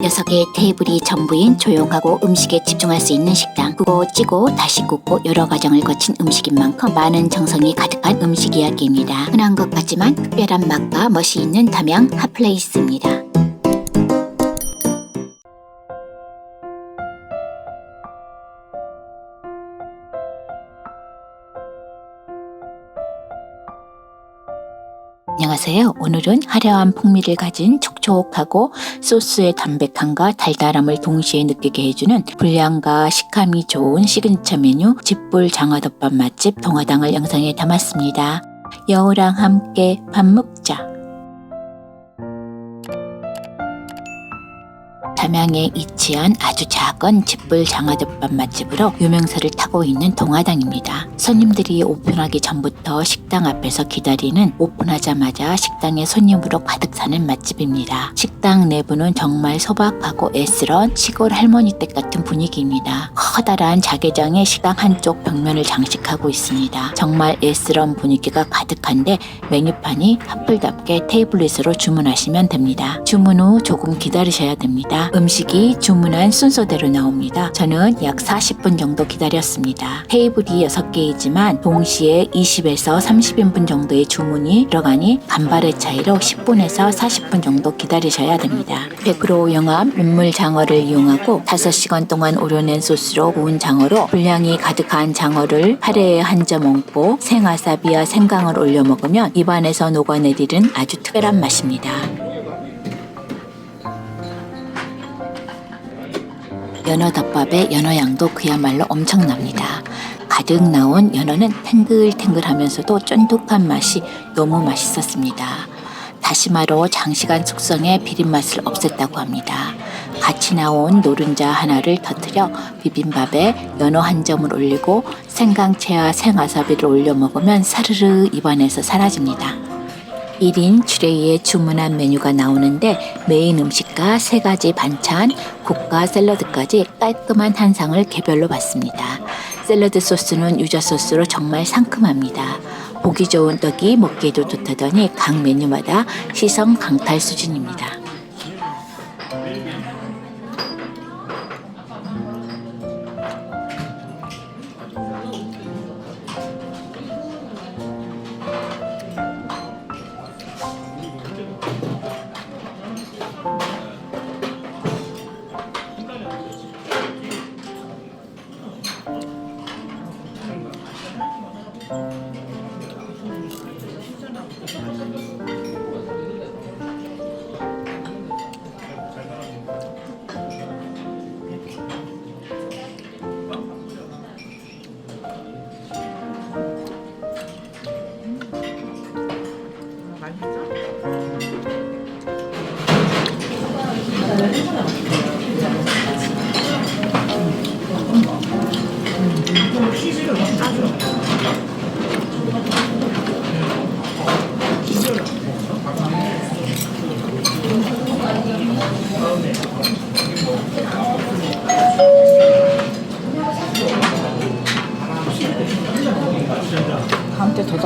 녀석의 테이블이 전부인 조용하고 음식에 집중할 수 있는 식당. 구고 찌고 다시 굽고 여러 과정을 거친 음식인 만큼 많은 정성이 가득한 음식 이야기입니다. 흔한 것 같지만 특별한 맛과 멋이 있는 담양 핫플레이스입니다. 안녕하세요. 오늘은 화려한 풍미를 가진 촉촉하고 소스의 담백함과 달달함을 동시에 느끼게 해주는 불량과 식감이 좋은 시그니처 메뉴 집불 장어덮밥 맛집 동화당을 영상에 담았습니다. 여우랑 함께 밥 먹자. 담양에 위치한 아주 작은 집불 장어덮밥 맛집으로 유명세를 타고 있는 동화당입니다. 손님들이 오픈하기 전부터 식당 앞에서 기다리는 오픈하자마자 식당에 손님으로 가득 차는 맛집입니다. 식당 내부는 정말 소박하고 애스런 시골 할머니 댁 같은 분위기입니다. 커다란 자개장에 식당 한쪽 벽면을 장식하고 있습니다. 정말 애스런 분위기가 가득한데 메뉴판이 핫플답게 테이블 위스로 주문하시면 됩니다. 주문 후 조금 기다리셔야 됩니다. 음식이 주문한 순서대로 나옵니다. 저는 약 40분 정도 기다렸습니다. 테이블이 6개이지만 동시에 20에서 30인분 정도의 주문이 들어가니 간발의 차이로 10분에서 40분 정도 기다리셔야 됩니다. 100% 영암 민물 장어를 이용하고 5시간 동안 우려낸 소스로 구운 장어로 분량이 가득한 장어를 카레에 한 점 얹고 생와사비와 생강을 올려 먹으면 입안에서 녹아내리는 아주 특별한 맛입니다. 연어 덮밥의 연어 양도 그야말로 엄청납니다. 가득 나온 연어는 탱글탱글하면서도 쫀득한 맛이 너무 맛있었습니다. 다시마로 장시간 숙성해 비린 맛을 없앴다고 합니다. 같이 나온 노른자 하나를 터뜨려 비빔밥에 연어 한 점을 올리고 생강채와 생와사비를 올려 먹으면 사르르 입안에서 사라집니다. 1인 트레이에 주문한 메뉴가 나오는데 메인 음식과 세 가지 반찬, 국과 샐러드까지 깔끔한 한 상을 개별로 받습니다. 샐러드 소스는 유자 소스로 정말 상큼합니다. 보기 좋은 떡이 먹기에도 좋다더니 각 메뉴마다 시성 강탈 수준입니다. 음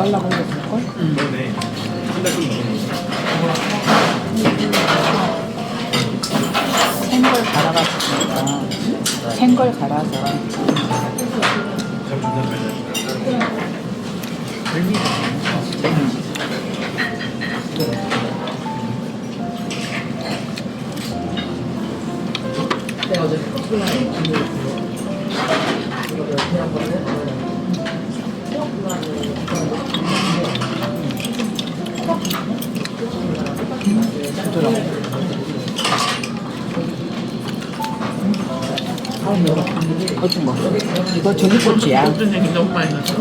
달라고 그랬을걸? 생걸 갈아가지고 생걸 갈아서 부드러워 어떤 거? 이거 저기꽃이야 어떤 얘기 너무 많이 나서.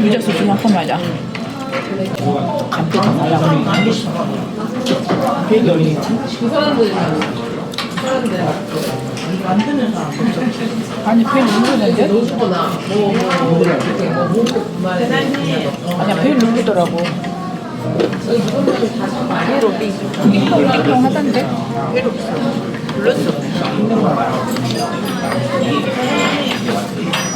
유자 소주만큼 맞아 감기 더 달라고 배경이 아니 배 누르는데? 아니야 배 누르더라고. 배로 띵띵 하던데? 어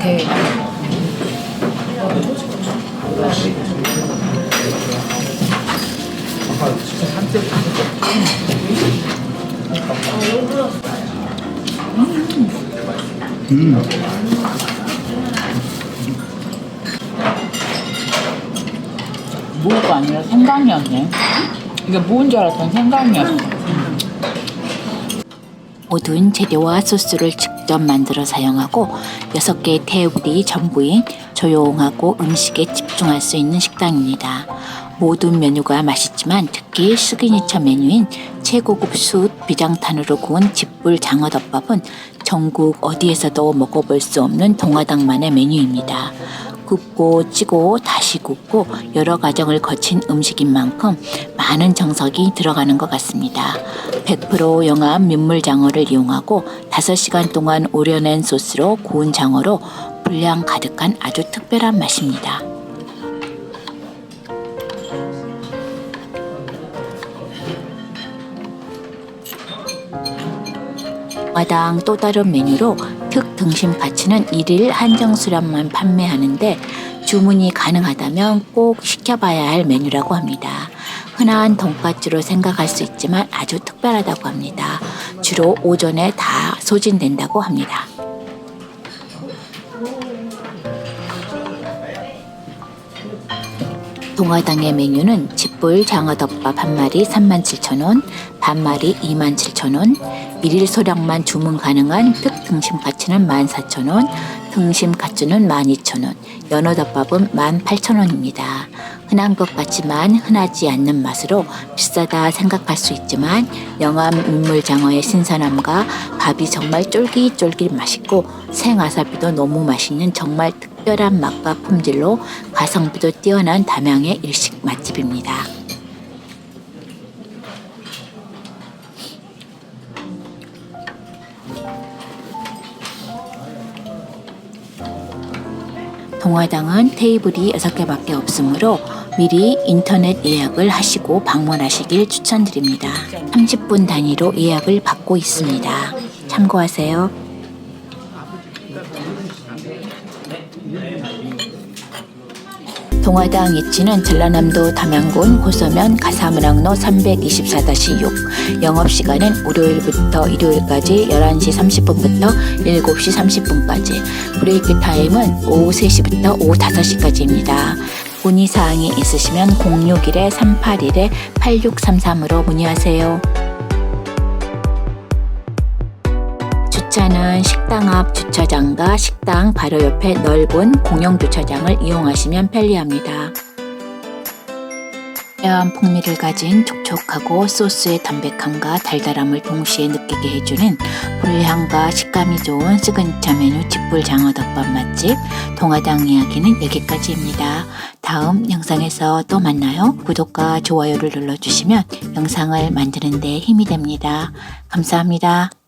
태. 무가 아니라 생강이었네. 이게 무인 줄 알았던 생강이었어. 모든 재료와 소스를 직접 만들어 사용하고 6개의 테이블이 전부인 조용하고 음식에 집중할 수 있는 식당입니다. 모든 메뉴가 맛있지만 특히 시그니처 메뉴인 최고급 숯 비장탄으로 구운 집불 장어덮밥은 전국 어디에서도 먹어볼 수 없는 동화당만의 메뉴입니다. 굽고 찌고 다시 굽고 여러 과정을 거친 음식인 만큼 많은 정석이 들어가는 것 같습니다. 100% 영암 민물장어를 이용하고 5시간 동안 우려낸 소스로 구운 장어로 분량 가득한 아주 특별한 맛입니다. 마당 또 다른 메뉴로 특 등심 파츠는 1일 한정 수량만 판매하는데 주문이 가능하다면 꼭 시켜봐야 할 메뉴라고 합니다. 흔한 돈가스로 생각할 수 있지만 아주 특별하다고 합니다. 주로 오전에 다 소진된다고 합니다. 동화당의 메뉴는 집불 장어덮밥 한 마리 37,000원, 반 마리 27,000원, 일일 소량만 주문 가능한 특 등심 카츠는 14,000원, 등심 카츠는 12,000원, 연어덮밥은 18,000원입니다. 흔한 것 같지만 흔하지 않는 맛으로 비싸다 생각할 수 있지만 영암 민물장어의 신선함과 밥이 정말 쫄깃쫄깃 맛있고 생와사비도 너무 맛있는 정말 특 별한 맛과 품질로 가성비도 뛰어난 담양의 일식 맛집입니다. 동화당은 테이블이 6개밖에 없으므로 미리 인터넷 예약을 하시고 방문하시길 추천드립니다. 30분 단위로 예약을 받고 있습니다. 참고하세요. 동화당 입지는 전라남도 담양군 고서면 가사문항로 324-6 영업시간은 월요일부터 일요일까지 11시 30분부터 7시 30분까지 브레이크 타임은 오후 3시부터 오후 5시까지입니다. 문의사항이 있으시면 061-381-8633으로 문의하세요. 주차는 식당 앞 주차장과 식당 바로 옆에 넓은 공영 주차장을 이용하시면 편리합니다. 화려한 풍미를 가진 촉촉하고 소스의 담백함과 달달함을 동시에 느끼게 해주는 불향과 식감이 좋은 시그니처 메뉴 집불 장어덮밥 맛집 동화당 이야기는 여기까지입니다. 다음 영상에서 또 만나요. 구독과 좋아요를 눌러주시면 영상을 만드는 데 힘이 됩니다. 감사합니다.